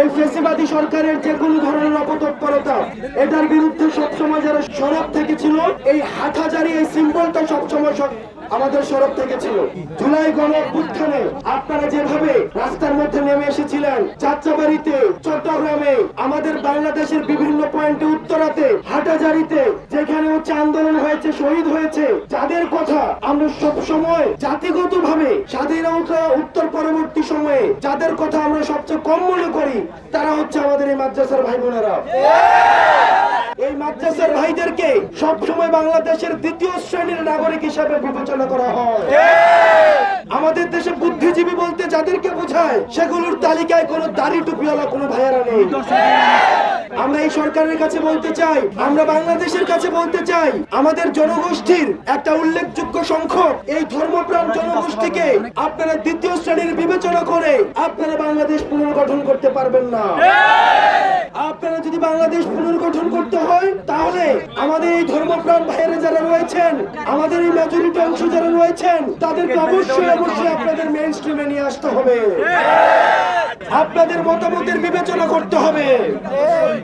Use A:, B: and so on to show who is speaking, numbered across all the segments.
A: এই ফেসিবাদী সরকারের যে কোনো ধরনের অপতৎপরতা, এটার বিরুদ্ধে সবসময় যারা সরব থেকেছিল, এই হাটহাজারি এই সিম্বলটা সবসময় সব- আমাদের সরব থেকে ছিল। জুলাই গণ অভ্যুত্থানে আপনারা যেভাবে রাস্তার মধ্যে নেমে এসেছিলেন যাত্রাবাড়িতে চট্টগ্রামে, আমাদের বাংলাদেশের বিভিন্ন পয়েন্টে, উত্তরাতে, হাটাজারিতে যেখানে হচ্ছে আন্দোলন হয়েছে, শহীদ হয়েছে, যাদের কথা আমরা সব সময় জাতিগত ভাবে স্বাধীনতা উত্তর পরবর্তী সময়ে যাদের কথা আমরা সবচেয়ে কম মনে করি, তারা হচ্ছে আমাদের এই মাদ্রাসার ভাই বোনেরা মাদ্রাসার ভাইদেরকে সব সময় বাংলাদেশের দ্বিতীয় শ্রেণির নাগরিক হিসাবে বিবেচনা করা হয়। আমাদের দেশে বুদ্ধিজীবী বলতে যাদেরকে বোঝায় সেগুলোর তালিকায় কোনো দাড়ি টুপিওয়ালা কোনো ভাইয়েরা নেই। আমরা এই সরকারের কাছে বলতে চাই, আমরা বাংলাদেশের কাছে বলতে চাই, আমাদের জনগোষ্ঠীর একটা উল্লেখযোগ্য সংখ্যক এই ধর্মপ্রাণ জনগোষ্ঠীকে আপনারা দ্বিতীয় শ্রেণির বিবেচনা করে আপনারা বাংলাদেশ পুনর্গঠন করতে পারবেন না। আপনারা যদি বাংলাদেশ পুনর্গঠন করতে হয়, তাহলে আমাদের এই ধর্মপ্রাণ ভাইয়েরা যারা রয়েছেন, আমাদের এই মেজরিটি অংশ যারা রয়েছেন, তাদেরকে অবশ্যই অবশ্যই আপনাদের মেইন স্ট্রিমে নিয়ে আসতে হবে। আপনাদের মতামতের বিবেচনা করতে হবে।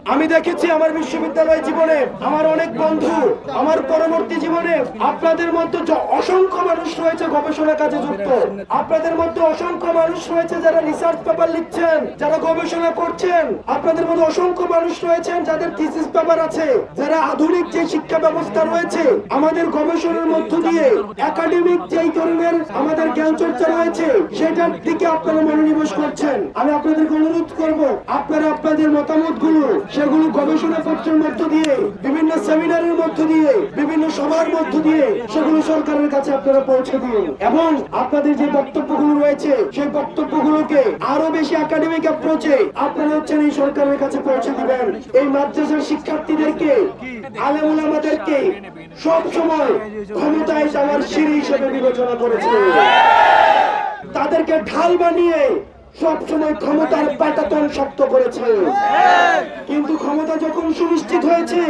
A: আমি দেখেছি আমার বিশ্ববিদ্যালয় জীবনে আমার অনেক বন্ধু, আমার পরবর্তী জীবনে আপনাদের য- অসংখ্য মানুষ রয়েছে গবেষণা কাজে যুক্ত, আপনাদের মধ্যে অসংখ্য মানুষ রয়েছে যারা রিসার্চ পেপার লিখছেন, যারা গবেষণা করছেন, আপনাদের মধ্যে অসংখ্য মানুষ রয়েছেন যাদের থিসিস পেপার আছে, যারা আধুনিক যে শিক্ষা ব্যবস্থা রয়েছে, আমাদের গবেষণার মধ্য দিয়ে একাডেমিক যেই ধরনের আমাদের জ্ঞান চর্চা রয়েছে, সেটার দিকে আপনারা মনোনিবেশ করছেন। আমি আপনাদেরকে অনুরোধ করব, আপনারা আপনাদের মতামতগুলো সেগুলো গবেষণা পত্রের মধ্য দিয়ে, বিভিন্ন সেমিনারের মধ্য দিয়ে, বিভিন্ন সভার মধ্য দিয়ে, সেগুলো সরকারের কাছে আপনারা পৌঁছে দিন। এবং আপনাদের যে বক্তব্যগুলো রয়েছে, সেই বক্তব্যগুলোকে আরও বেশি একাডেমিক অ্যাপ্রোচে আপনারা হচ্ছেন এই সরকারের কাছে পৌঁছে দিবেন। এই মাদ্রাসার শিক্ষার্থীদেরকে, আলেমুল আমাদেরকে সব সময় ক্ষমতায় যাওয়ার সিঁড়ি হিসেবে বিবেচনা করেছে। তাদেরকে ঢাল বানিয়ে সব সময় ক্ষমতার পাটাতন শক্ত করেছে। কিন্তু ক্ষমতা যখন সুনিশ্চিত হয়েছে,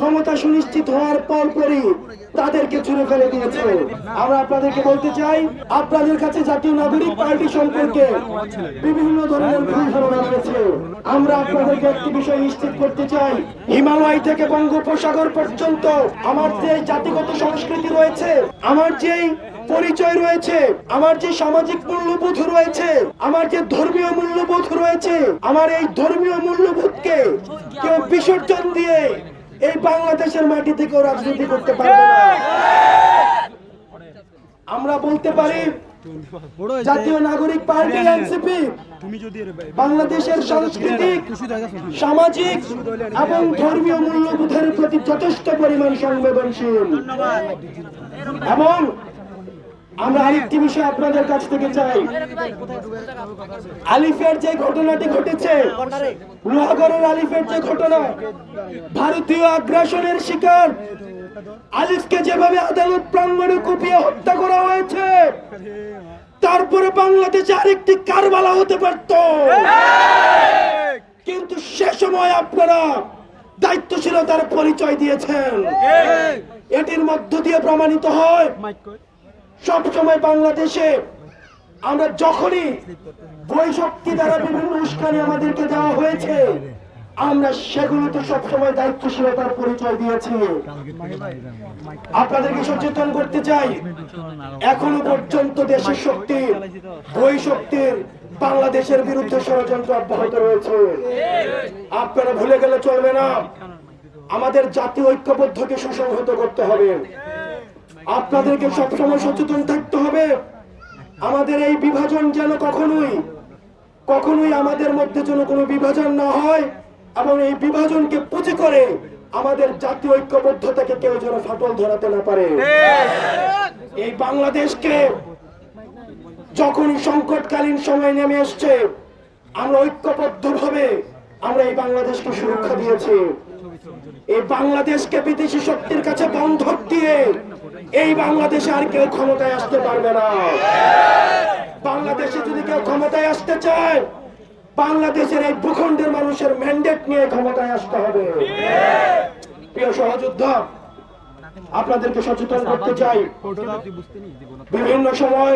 A: ক্ষমতা সুনিশ্চিত হওয়ার পর পরই তাদেরকে ছুড়ে ফেলে দিয়েছে। আমরা আপনাদেরকে বলতে চাই, আপনাদের কাছে জাতীয় নাগরিক পার্টি সম্পর্কে বিভিন্ন ধরনের ভুল ধারণা রয়েছে। আমরা আপনাদেরকে একটি বিষয় নিশ্চিত করতে চাই, হিমালয় থেকে বঙ্গোপসাগর পর্যন্ত আমার যে জাতিগত সংস্কৃতি রয়েছে, আমার যেই পরিচয় রয়েছে। আমার যে সামাজিক মূল্যবোধ রয়েছে, আমার যে ধর্মীয় মূল্যবোধ রয়েছে, আমার এই ধর্মীয় মূল্যবোধকে কেউ বিসর্জন দিয়ে এই বাংলাদেশের মাটি থেকেও রাজনীতি করতে পারবে না। আমরা বলতে পারি, জাতীয় নাগরিক পার্টি, এনসিপি, বাংলাদেশের সাংস্কৃতিক, সামাজিক এবং ধর্মীয় মূল্যবোধের প্রতি যথেষ্ট পরিমাণ সংবেদনশীল। এবং আমরা আরেকটি বিষয় আপনাদের কাছ থেকে চাই। আলিফের যে ঘটনাটি ঘটেছে, লোহাগড়ের আলিফের যে ঘটনা, ভারতীয় আগ্রাসনের শিকার আলিফকে যেভাবে আদালত প্রাঙ্গণে কুপিয়ে হত্যা করা হয়েছে, তারপরে বাংলাদেশে আরেকটি কারবালা হতে পারত। কিন্তু সে সময় আপনারা দায়িত্বশীলতার পরিচয় দিয়েছেন। এটির মধ্য দিয়ে প্রমাণিত হয় সব সময় বাংলাদেশে আমরা যখনই বই শক্তি দ্বারা বিভিন্ন উস্কানি আমাদেরকে দেওয়া হয়েছে, আমরা সেগুলোতে সবসময় দায়িত্বশীলতার পরিচয় দিয়েছি। আপনাদেরকে সচেতন করতে চাই, এখনও পর্যন্ত দেশের শক্তি, বই শক্তির বাংলাদেশের বিরুদ্ধে ষড়যন্ত্র অব্যাহত রয়েছে। আপনারা ভুলে গেলে চলবে না। আমাদের জাতীয় ঐক্যবদ্ধকে সুসংহত করতে হবে। আপনাদেরকে সবসময় সচেতন থাকতে হবে। আমাদের এই বিভাজন যেন কখনোই কখনোই আমাদের মধ্যে যেন কোনো বিভাজন না হয় এবং এই বিভাজনকে পুঁজি করে আমাদের জাতীয় ঐক্যবদ্ধতাকে কেউ যেন ফাটল ধরাতে না পারে। এই বাংলাদেশকে যখনই সংকটকালীন সময় নেমে এসছে, আমরা ঐক্যবদ্ধ ভাবে আমরা এই বাংলাদেশকে সুরক্ষা দিয়েছি। এই বাংলাদেশকে বিদেশি শক্তির কাছে বন্ধক দিয়ে এই বাংলাদেশে আর কেউ ক্ষমতায় আসতে পারবে না। বাংলাদেশে যদি কেউ ক্ষমতায় আসতে চায় বাংলাদেশের এই ভূখণ্ডের মানুষের ম্যান্ডেট নিয়ে ক্ষমতায় আসতে হবে। প্রিয় সহযোদ্ধা আপনাদেরকে সচেতন করতে চাই। বিভিন্ন সময়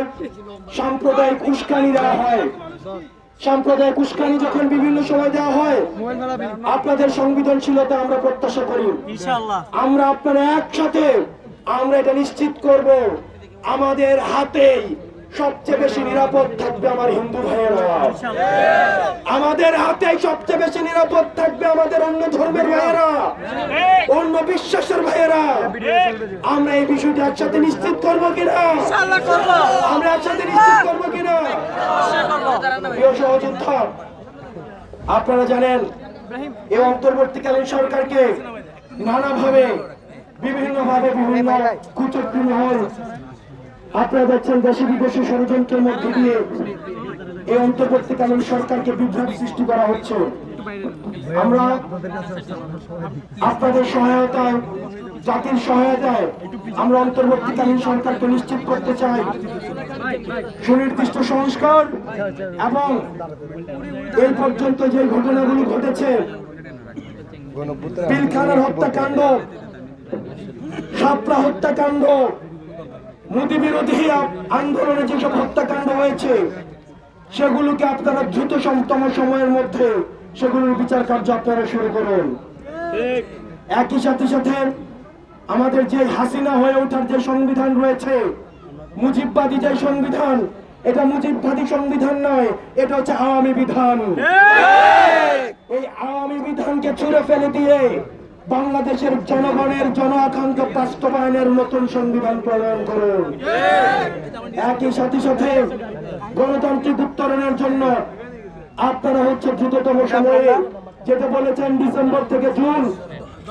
A: সাম্প্রদায়িক উস্কানি দেওয়া হয়। সাম্প্রদায়িক উস্কানি যখন বিভিন্ন সময় দেওয়া হয় আপনাদের সংবেদনশীলতা আমরা প্রত্যাশা করি। আমরা আপনারা একসাথে আমরা এটা নিশ্চিত করব আমাদের হাতেই সবচেয়ে বেশি নিরাপদ থাকবে আমার হিন্দু ভাইয়েরা। আমাদের হাতেই সবচেয়ে বেশি নিরাপদ থাকবে আমাদের অন্য ধর্মের ভাইয়েরা অন্য বিশ্বাসের ভাইয়েরা। আমরা এই বিষয়টি একসাথে নিশ্চিত করব কিনা? আমরা একসাথে নিশ্চিত করব কিনা? সহযোদ্ধা আপনারা জানেন এই অন্তর্বর্তীকালীন সরকারকে নানাভাবে বিভিন্নভাবে বিভিন্ন কুচক্রী মহল আপনারা দেখছেন দেশে বিদেশে ষড়যন্ত্রের মধ্যে দিয়ে এই অন্তর্বর্তীকালীন সরকারকে বিভ্রাট সৃষ্টি করা হচ্ছে। আমরা আপনাদের সহায়তায় জাতির সহায়তায় আমরা অন্তর্বর্তীকালীন সরকারকে নিশ্চিত করতে চাই। সুনির্দিষ্ট সংস্কার এবং এই পর্যন্ত যে ঘটনাগুলো ঘটেছে পিলখানার হত্যাকাণ্ড সাপড়া হত্যাকাণ্ড। মোদী বিরোধী আন্দোলনে যেসব হত্যাকাণ্ড হয়েছে সেগুলোকে আপনারা দ্রুত দ্রুততম সময়ের মধ্যে সেগুলোর বিচার কার্য আপনারা শুরু করুন। একই সাথে সাথে আমাদের যে হাসিনা হয়ে ওঠার যে সংবিধান রয়েছে মুজিববাদী যে সংবিধান এটা মুজিববাদী সংবিধান নয় এটা হচ্ছে আওয়ামী বিধান। এই আওয়ামী বিধানকে ছুঁড়ে ফেলে দিয়ে বাংলাদেশের জনগণের জন আকাঙ্ক্ষা বাস্তবায়নের নতুন সংবিধান প্রণয়ন করুন। একই সাথে সাথে গণতান্ত্রিক উত্তরণের জন্য আপনারা হচ্ছে দ্রুততম সময়ে যেটা বলেছেন ডিসেম্বর থেকে জুন,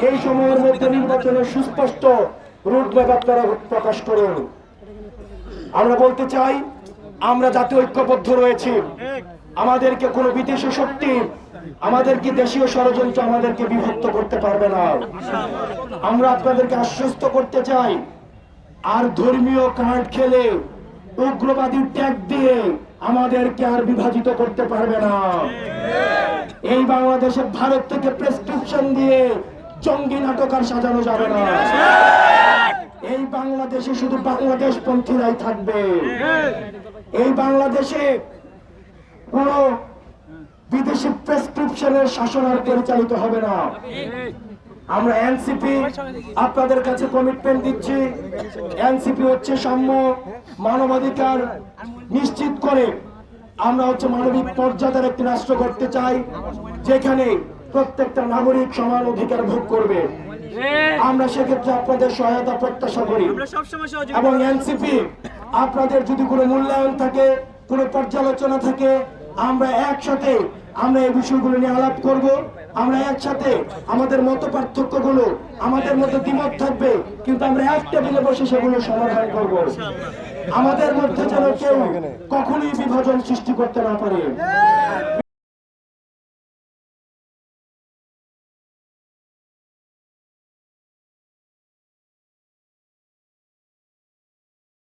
A: এই সময়ের মধ্যে নির্বাচনের সুস্পষ্ট রুটম্যাপ আপনারা প্রকাশ করুন। আমরা বলতে চাই, আমরা জাতীয় ঐক্যবদ্ধ রয়েছি। আমাদেরকে কোনো বিদেশি শক্তি আমাদেরকে দেশীয় ষড়যন্ত্র আমাদেরকে বিভক্ত করতে পারবে না। আমরা আপনাদেরকে আশ্বস্ত করতে চাই, আর ধর্মীয় কার্ড খেলে উগ্রবাদী ট্যাগ দিয়ে আমাদেরকে আর বিভাজিত করতে পারবে না। এই বাংলাদেশে ভারত থেকে প্রেসক্রিপশন দিয়ে জঙ্গি নাটক আর সাজানো যাবে না। এই বাংলাদেশে শুধু বাংলাদেশ পন্থীরাই থাকবে। এই বাংলাদেশে কোন বিদেশি প্রেসক্রিপশনের শাসন আর পরিচালিত হবে না। আমরা এনসিপি আপনাদের কাছে কমিটমেন্ট দিচ্ছি। এনসিপি হচ্ছে সাম্য মানবাধিকার নিশ্চিত করে আমরা হচ্ছে মানবিক মর্যাদার একটি রাষ্ট্র করতে চাই যেখানে প্রত্যেকটা নাগরিক সমান অধিকার ভোগ করবে। আমরা সেক্ষেত্রে আপনাদের সহায়তা প্রত্যাশা করি। এবং এনসিপি আপনাদের যদি কোনো মূল্যায়ন থাকে কোনো পর্যালোচনা থাকে আমরা একসাথে আমরা এই বিষয়গুলো নিয়ে আলাপ করব। আমরা একসাথে আমাদের মত পার্থক্যগুলো, আমাদের মধ্যে দ্বিমত থাকবে, কিন্তু আমরা এক টেবিলে বসে সেগুলো সমাধান করব। আমাদের মধ্যে যেন কেউ কখনোই বিভাজন সৃষ্টি করতে না পারে।